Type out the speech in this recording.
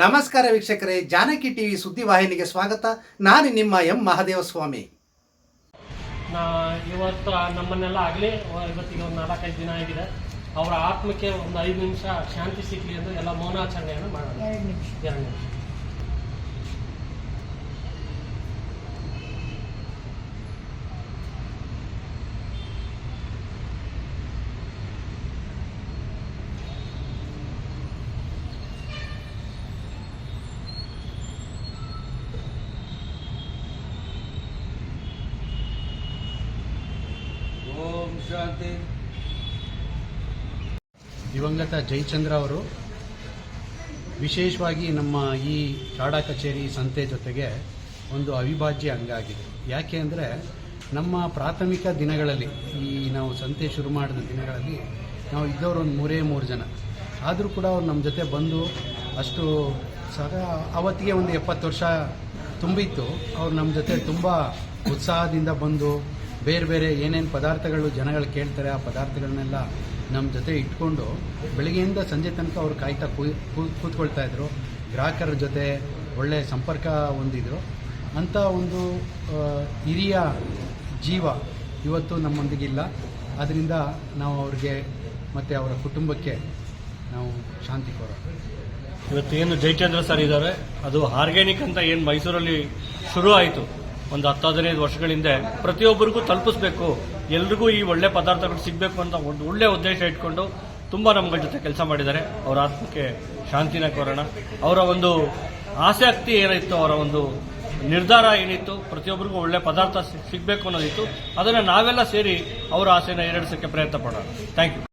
ನಮಸ್ಕಾರ ವೀಕ್ಷಕರೇ ಜಾನಕಿ ಟಿವಿ ಸುದ್ದಿವಾಹಿನಿಗೆ ಸ್ವಾಗತ. ನಾನು ನಿಮ್ಮ ಎಂ ಮಹಾದೇವಸ್ವಾಮಿ. ನಾ ಇವತ್ತು ನಮ್ಮನ್ನೆಲ್ಲ ಆಗಲಿ ಇವತ್ತಿಗೆ ಒಂದು ನಾಲ್ಕೈದು ದಿನ ಆಗಿದೆ. ಅವರ ಆತ್ಮಕ್ಕೆ ಒಂದು ಐದು ನಿಮಿಷ ಶಾಂತಿ ಸಿಗಲಿ ಎಂದು ಎಲ್ಲ ಮೌನಾಚರಣೆಯನ್ನು ಮಾಡೋಣ. ಎರಡು ನಿಮಿಷ. ಶಾಂತಿ ದಿವಂಗತ ಜಯಚಂದ್ರ ಅವರು ವಿಶೇಷವಾಗಿ ನಮ್ಮ ಈ ಶಾಡಾ ಕಚೇರಿ ಸಂತೆ ಜೊತೆಗೆ ಒಂದು ಅವಿಭಾಜ್ಯ ಅಂಗ ಆಗಿದೆ. ಯಾಕೆ ಅಂದರೆ ನಮ್ಮ ಪ್ರಾಥಮಿಕ ದಿನಗಳಲ್ಲಿ ಈ ನಾವು ಸಂತೆ ಶುರು ಮಾಡಿದ ದಿನಗಳಲ್ಲಿ ನಾವು ಇದ್ದವರು ಒಂದು ಮೂರೇ ಮೂರು ಜನ. ಆದರೂ ಕೂಡ ಅವ್ರು ನಮ್ಮ ಜೊತೆ ಬಂದು ಅಷ್ಟು ಸಹ ಅವತ್ತಿಗೆ ಒಂದು ಎಪ್ಪತ್ತು ವರ್ಷ ತುಂಬಿತ್ತು. ಅವ್ರು ನಮ್ಮ ಜೊತೆ ತುಂಬ ಉತ್ಸಾಹದಿಂದ ಬಂದು ಬೇರೆ ಬೇರೆ ಏನೇನು ಪದಾರ್ಥಗಳು ಜನಗಳು ಕೇಳ್ತಾರೆ, ಆ ಪದಾರ್ಥಗಳನ್ನೆಲ್ಲ ನಮ್ಮ ಜೊತೆ ಇಟ್ಕೊಂಡು ಬೆಳಗ್ಗೆಯಿಂದ ಸಂಜೆ ತನಕ ಅವ್ರು ಕಾಯ್ತಾ ಕೂತ್ಕೊಳ್ತಾ ಇದ್ರು. ಗ್ರಾಹಕರ ಜೊತೆ ಒಳ್ಳೆ ಸಂಪರ್ಕ ಹೊಂದಿದ್ರು. ಅಂಥ ಒಂದು ಹಿರಿಯ ಜೀವ ಇವತ್ತು ನಮ್ಮೊಂದಿಗಿಲ್ಲ. ಅದರಿಂದ ನಾವು ಅವ್ರಿಗೆ ಮತ್ತು ಅವರ ಕುಟುಂಬಕ್ಕೆ ನಾವು ಶಾಂತಿ ಕೋರ ಇವತ್ತು ಏನು ಜಯಚಂದ್ರ ಸರ್ ಇದ್ದಾರೆ? ಅದು ಆರ್ಗ್ಯಾನಿಕ್ ಅಂತ ಏನು ಮೈಸೂರಲ್ಲಿ ಶುರು ಆಯಿತು. ಒಂದು ಹತ್ತು ಹದಿನೈದು ವರ್ಷಗಳ ಹಿಂದೆ ಪ್ರತಿಯೊಬ್ಬರಿಗೂ ತಲುಪಿಸ್ಬೇಕು, ಎಲ್ರಿಗೂ ಈ ಒಳ್ಳೆ ಪದಾರ್ಥಗಳು ಸಿಗಬೇಕು ಅಂತ ಒಂದು ಒಳ್ಳೆ ಉದ್ದೇಶ ಇಟ್ಕೊಂಡು ತುಂಬ ನಮ್ಗಳ ಜೊತೆ ಕೆಲಸ ಮಾಡಿದ್ದಾರೆ. ಅವರ ಆತ್ಮಕ್ಕೆ ಶಾಂತಿನ ಕೋರೋಣ. ಅವರ ಒಂದು ಆಸಕ್ತಿ ಏನಿತ್ತು, ಅವರ ಒಂದು ನಿರ್ಧಾರ ಏನಿತ್ತು, ಪ್ರತಿಯೊಬ್ಬರಿಗೂ ಒಳ್ಳೆ ಪದಾರ್ಥ ಸಿಗಬೇಕು ಅನ್ನೋದಿತ್ತು. ಅದನ್ನು ನಾವೆಲ್ಲ ಸೇರಿ ಅವರ ಆಸೆನ ಈಡೇರಿಸೋಕ್ಕೆ ಪ್ರಯತ್ನ ಪಡೋಣ ಥ್ಯಾಂಕ್ ಯು